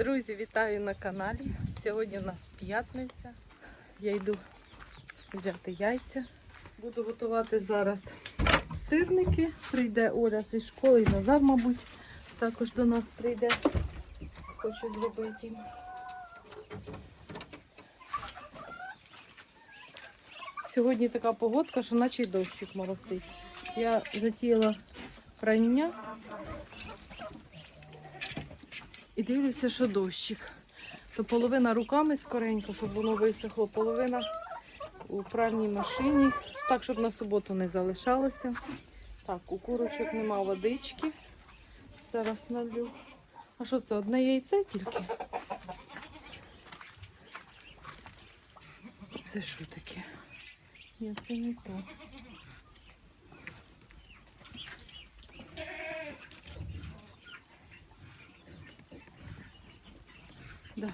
Друзі, вітаю на каналі. Сьогодні у нас п'ятниця. Я йду взяти яйця. Буду готувати зараз сирники. Прийде Оля зі школи і Назар, мабуть, також до нас прийде. Хочу зробити їм. Сьогодні така погодка, що наче й дощик моросить. Я затіяла прання і дивлюся, що дощик. То половина руками скоренько, щоб воно висохло, половина у пральній машині, так, щоб на суботу не залишалося. Так, у курочок нема водички. Зараз налю. А що це? Одне яйце тільки? Це що таке? Ні, це не то. Да.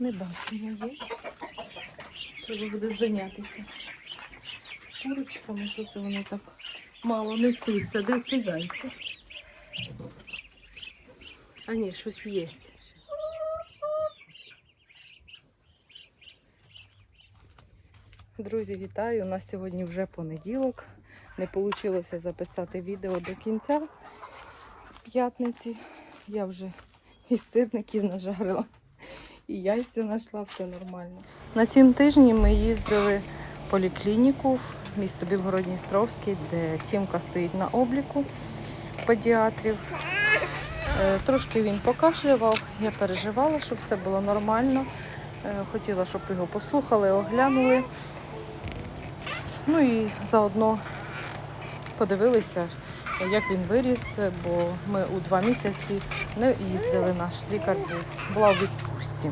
Не бачу яєць. Треба буде зайнятися. Курочками, що це вони так мало несуться. Де це яйця? А ні, щось є. Друзі, вітаю! У нас сьогодні вже понеділок. Не вийшло записати відео до кінця з п'ятниці. Я вже і сирників нажарила, і яйця знайшла, все нормально. На сім тижнів ми їздили в поліклініку в місто Білгород-Дністровський, де Тімка стоїть на обліку педіатрів. Е, Трошки він покашлював, я переживала, щоб все було нормально. Е, Хотіла, щоб його послухали, оглянули. Ну і заодно подивилися, як він виріс, бо ми у два місяці не їздили. Наш лікар була у відпустці.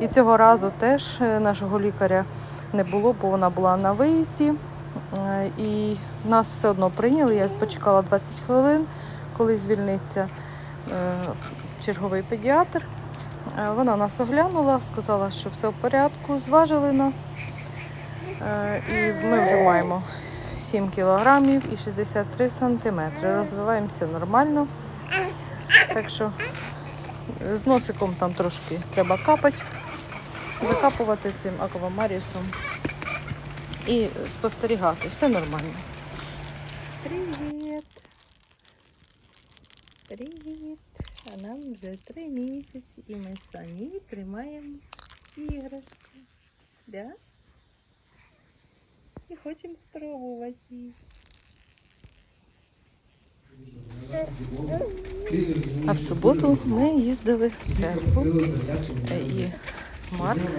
І цього разу теж е, нашого лікаря не було, бо вона була на виїзді. Е, І нас все одно прийняли. Я почекала 20 хвилин, коли звільниться е, черговий педіатр. Вона нас оглянула, сказала, що все в порядку, зважили нас. І ми вже маємо 7 кілограмів і 63 сантиметри. Розвиваємося нормально. Так що з носиком там трошки треба капати, закапувати цим аквамаріусом і спостерігати. Все нормально. Привіт! Привіт! А нам вже три місяці і ми самі тримаємо іграшки. Да? І хочемо спробувати. А в суботу ми їздили в церкву е, і Марк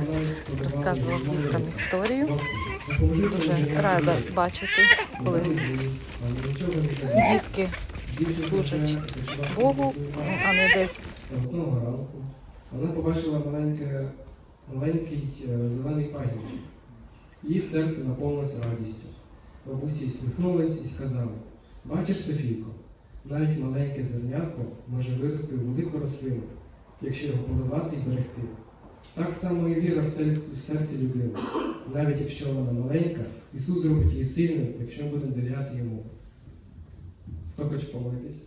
розказував діткам історію. Дуже рада бачити, коли дітки служать Богу, а не десь Одного ранку вона побачила маленький е, зелений пагінчик. Її серце наповнилося радістю. Бабусі всміхнулась і сказала: Бачиш, Софійко, навіть маленьке зернятко може вирости в велику рослину, якщо його поливати і берегти. Так само і віра в серці, в серці людини. Навіть якщо вона маленька, Ісус зробить її сильною, якщо ми будемо довіряти йому. Хто хоче помолитись?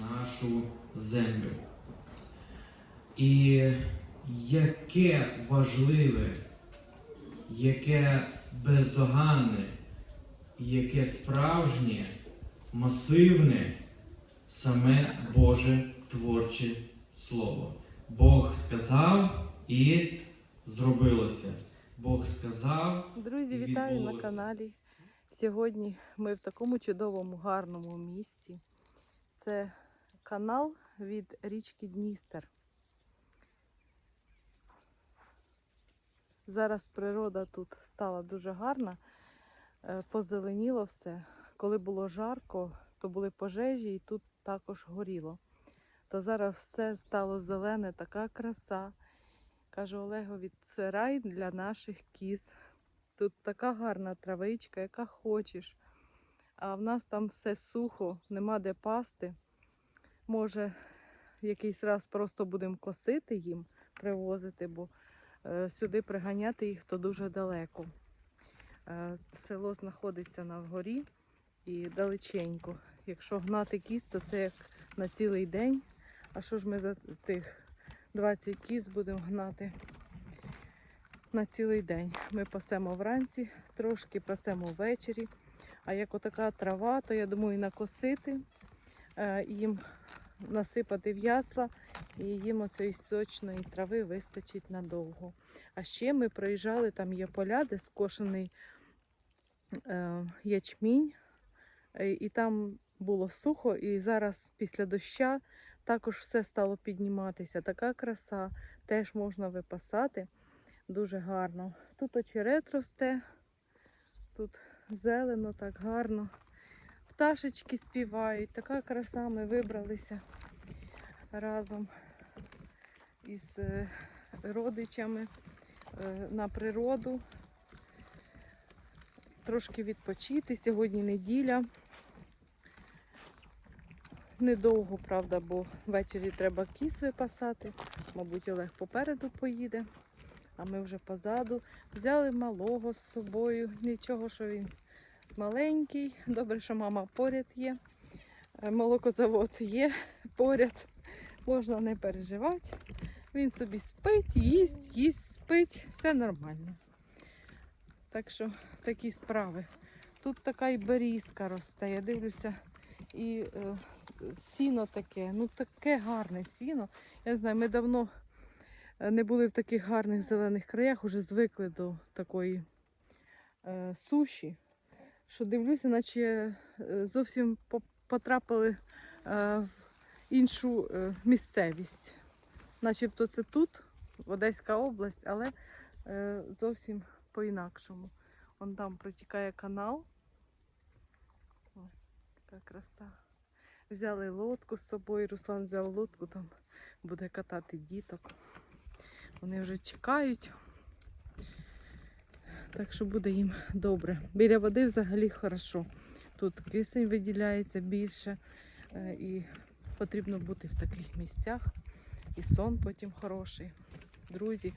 нашу землю. І яке важливе, яке бездоганне, яке справжнє, масивне саме Боже творче Слово. Бог сказав і зробилося. Бог сказав. Друзі, вітаю на каналі. Сьогодні ми в такому чудовому, гарному місці. Це канал від річки Дністер. Зараз природа тут стала дуже гарна, е, позеленіло все. Коли було жарко, то були пожежі і тут також горіло. То зараз все стало зелене, така краса. Кажу Олегові, це рай для наших кіз. Тут така гарна травичка, яка хочеш. А в нас там все сухо, нема де пасти. Може, якийсь раз просто будемо косити їм, привозити, бо сюди приганяти їх то дуже далеко. Е, село знаходиться на вгорі і далеченько. якщо гнати кіз, то це як на цілий день. А що ж ми за тих 20 кіз будемо гнати на цілий день? Ми пасемо вранці, трошки пасемо ввечері. А як отака трава, то я думаю, накосити, е, їм насипати в ясла, і їм оцієї сочної трави вистачить надовго. А ще ми проїжджали, там є поля, де скошений е, ячмінь, е, і там було сухо, і зараз після доща також все стало підніматися. Така краса теж можна випасати. Дуже гарно. Тут очерет росте, тут зелено, так гарно. Пташечки співають, така краса. Ми вибралися разом із е, родичами е, на природу. Трошки відпочити. Сьогодні неділя. Недовго, правда, бо ввечері треба кіс випасати. Мабуть, Олег попереду поїде, а ми вже позаду. Взяли малого з собою. Нічого, що він маленький. Добре, що мама поряд є. Е, Молокозавод є поряд. Можна не переживати. Він собі спить, їсть, їсть, спить, все нормально. Так що такі справи. Тут така і берізка росте. Я дивлюся, і е, сіно таке, ну таке гарне сіно. Я не знаю, ми давно е, не були в таких гарних зелених краях, уже звикли до такої е, суші, що дивлюся, наче е, зовсім потрапили е, в іншу е, місцевість. Начебто це тут, Одеська область, але зовсім по-інакшому. Вон там протікає канал. Ой, яка краса. Взяли лодку з собою, Руслан взяв лодку, там буде катати діток. Вони вже чекають. Так що буде їм добре. Біля води взагалі хорошо. Тут кисень виділяється більше. е, І потрібно бути в таких місцях. І сон потім хороший. Друзі,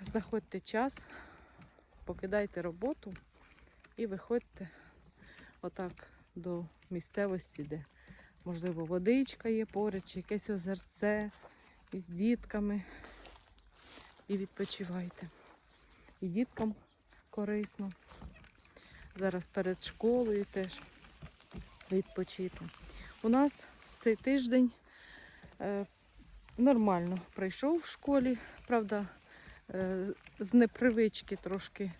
знаходьте час, покидайте роботу і виходьте отак до місцевості, де, можливо, водичка є поряд, чи якесь озерце із дітками. І відпочивайте. І діткам корисно. Зараз перед школою теж відпочити. У нас цей тиждень е, нормально пройшов в школі. Правда, е, з непривички трошки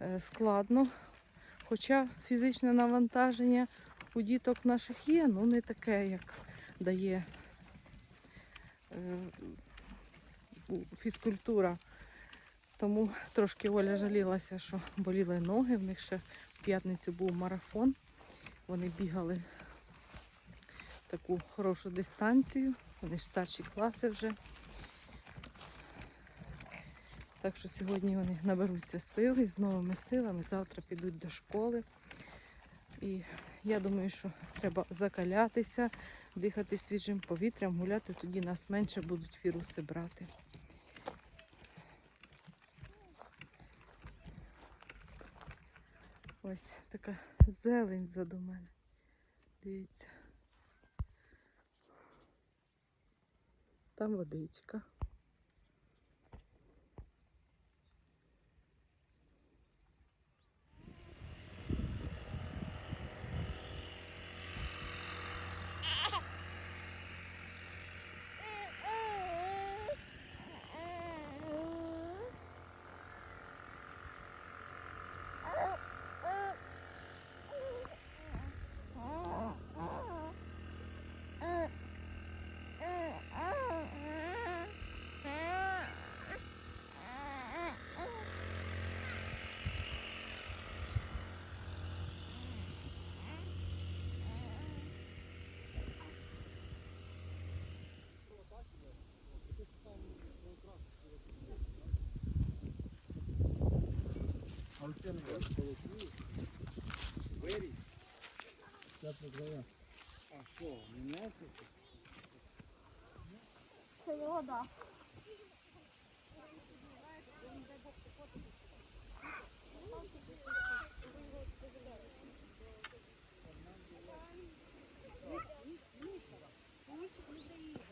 е, складно. Хоча фізичне навантаження у діток наших є, ну не таке, як дає фізкультура. Тому трошки Оля жалілася, що боліли ноги. В них ще в п'ятницю був марафон. Вони бігали таку хорошу дистанцію. Вони ж старші класи вже. Так що сьогодні вони наберуться сили з новими силами. Завтра підуть до школи. І я думаю, що треба закалятися, дихати свіжим повітрям, гуляти, тоді нас менше будуть віруси брати. Ось така зелень ззаду мене. Дивіться. Там водичка. Вирій. Це продає. А що, міняється? Це його, так. Миша, миша, не.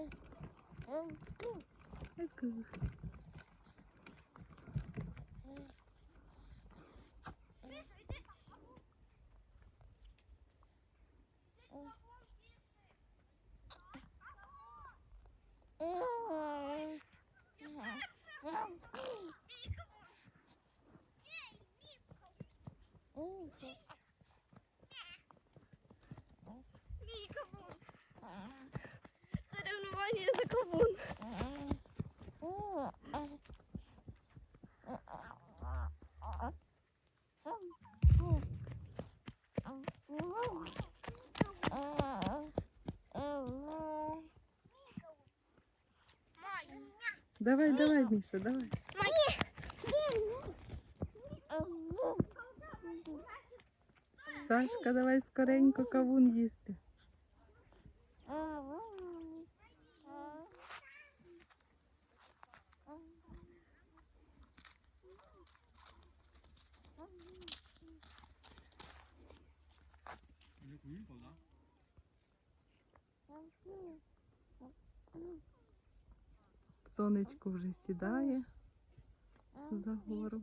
うん。Давай, давай, Міша, давай. Сашка, давай скоренько кавун їсти. Сонечко вже сідає за гору.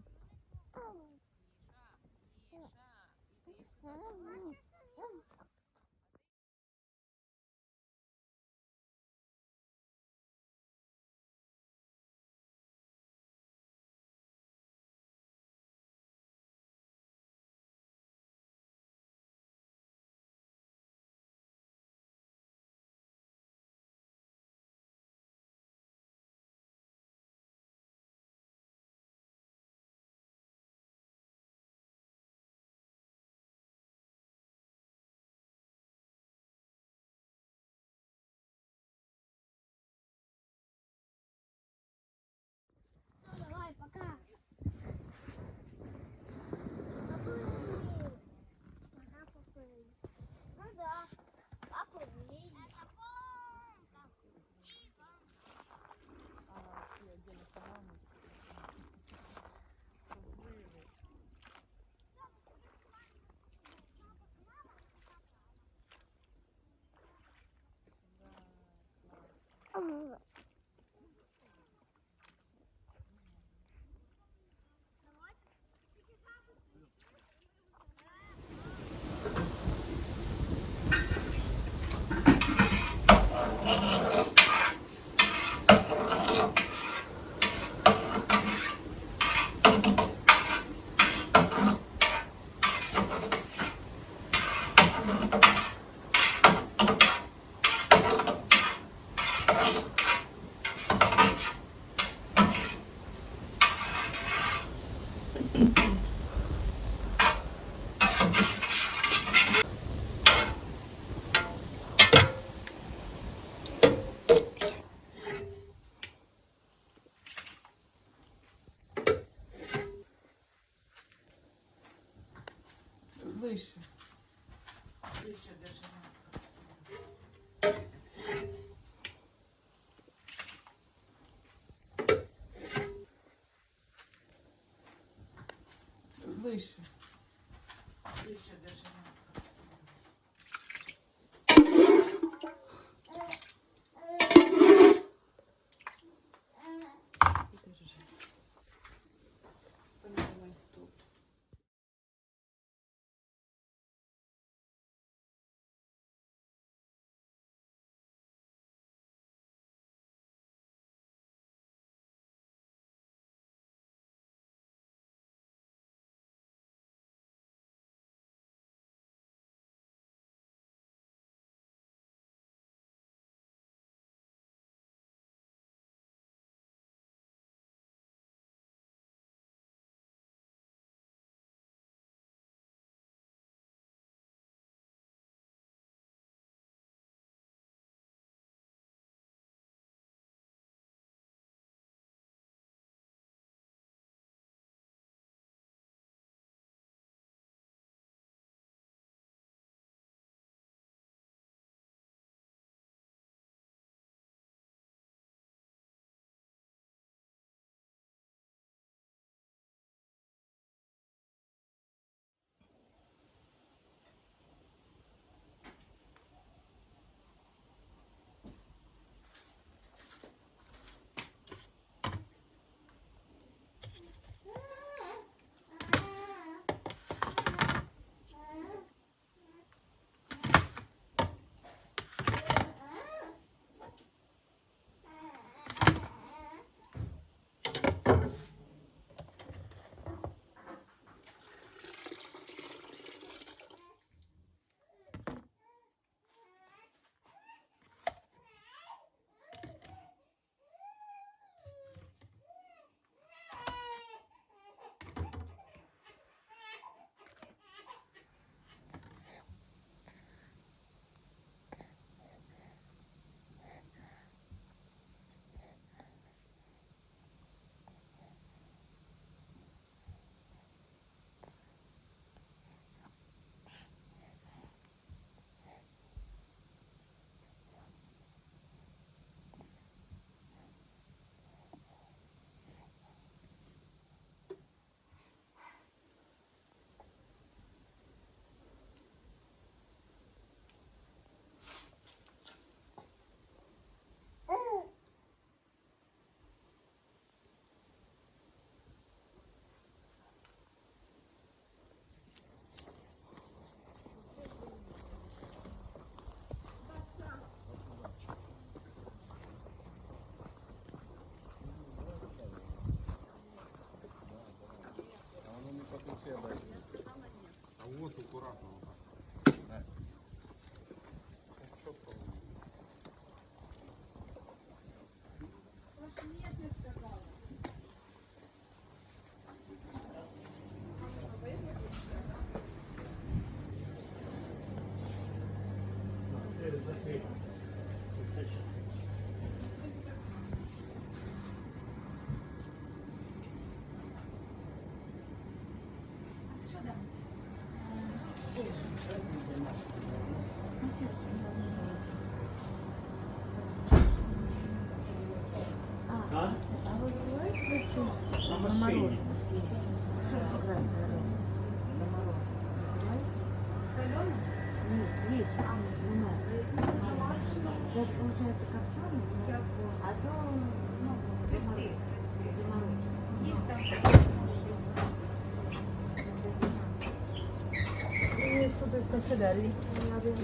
Ha ha ha! beijo. вот аккуратно. Нет, свет. Ну, Это получается копченый, а то, ну, замороженный.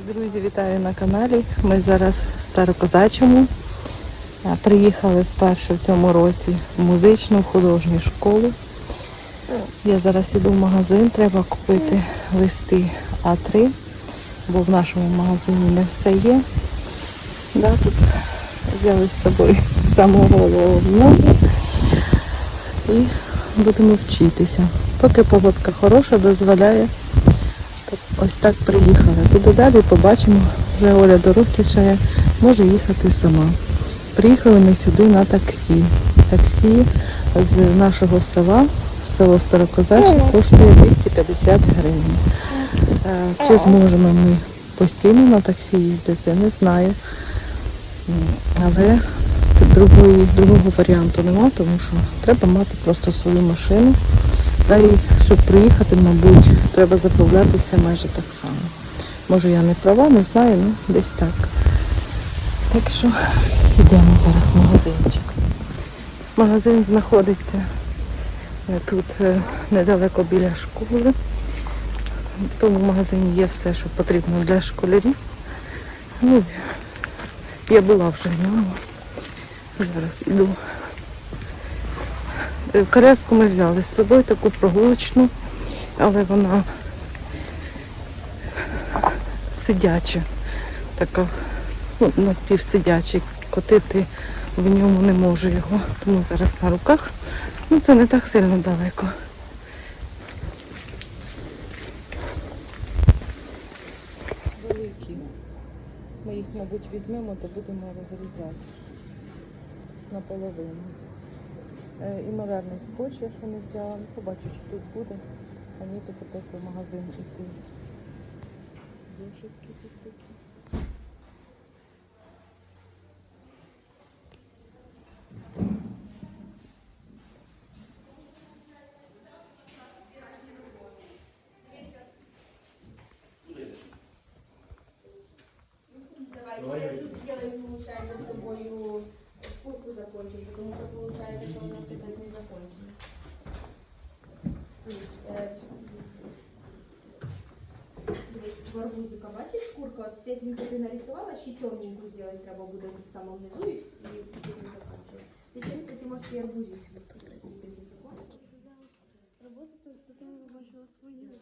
Друзі, вітаю на каналі. Ми зараз в Старокозачому. Приїхали вперше в цьому році в музичну художню школу. Я зараз іду в магазин, треба купити листи А3, бо в нашому магазині не все є. Да, тут взяли з собою самого головного і будемо вчитися. Поки погодка хороша, дозволяє. Ось так приїхала. Туди далі побачимо, вже Оля дорослішає, може їхати сама. Приїхали ми сюди на таксі. Таксі з нашого села, село Старокозаче, коштує 250 гривень. Е, Чи зможемо ми постійно на таксі їздити, не знаю. Але другої, другого варіанту нема, тому що треба мати просто свою машину. Та й щоб приїхати, мабуть, треба заправлятися майже так само. Може я не права, не знаю, ну десь так. Так що йдемо зараз в магазинчик. Магазин знаходиться е, тут е, недалеко біля школи. В тому магазині є все, що потрібно для школярів. Ну, я була вже в ньому. Зараз іду. Е, Коляску ми взяли з собою таку прогулочну, але вона сидяча, така, напівсидячий. Котити в ньому не можу його, тому зараз на руках. Ну це не так сильно далеко. Великі. Ми їх, мабуть, візьмемо, то будемо розрізати наполовину. Е, Імерарний скотч, я ще не взяла. Ну, Побачу, що тут буде. А ні, то потім в магазин іти. Зошитки тут такі. Світленьку ти нарисувала, ще темненьку зробити треба буде тут самому внизу і, і потім закінчувати. Ти таки можеш і арбузик зробити, якщо ти вже закончиш. Работать, то там бачила свої.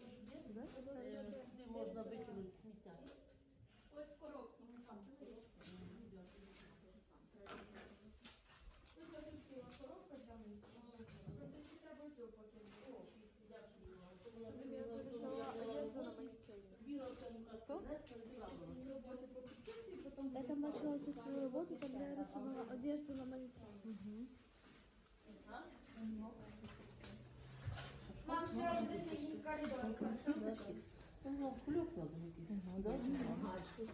можна викинути сміття. Ось коробку, ну там коробка. Ось я тут ціла коробка для мусу. Просто ще треба ось його покинути. Я там начала тут свою работу, когда я рисовала одежду на манекен. Мам, все, я здесь коридор. в клюк надо кульок надо якийсь.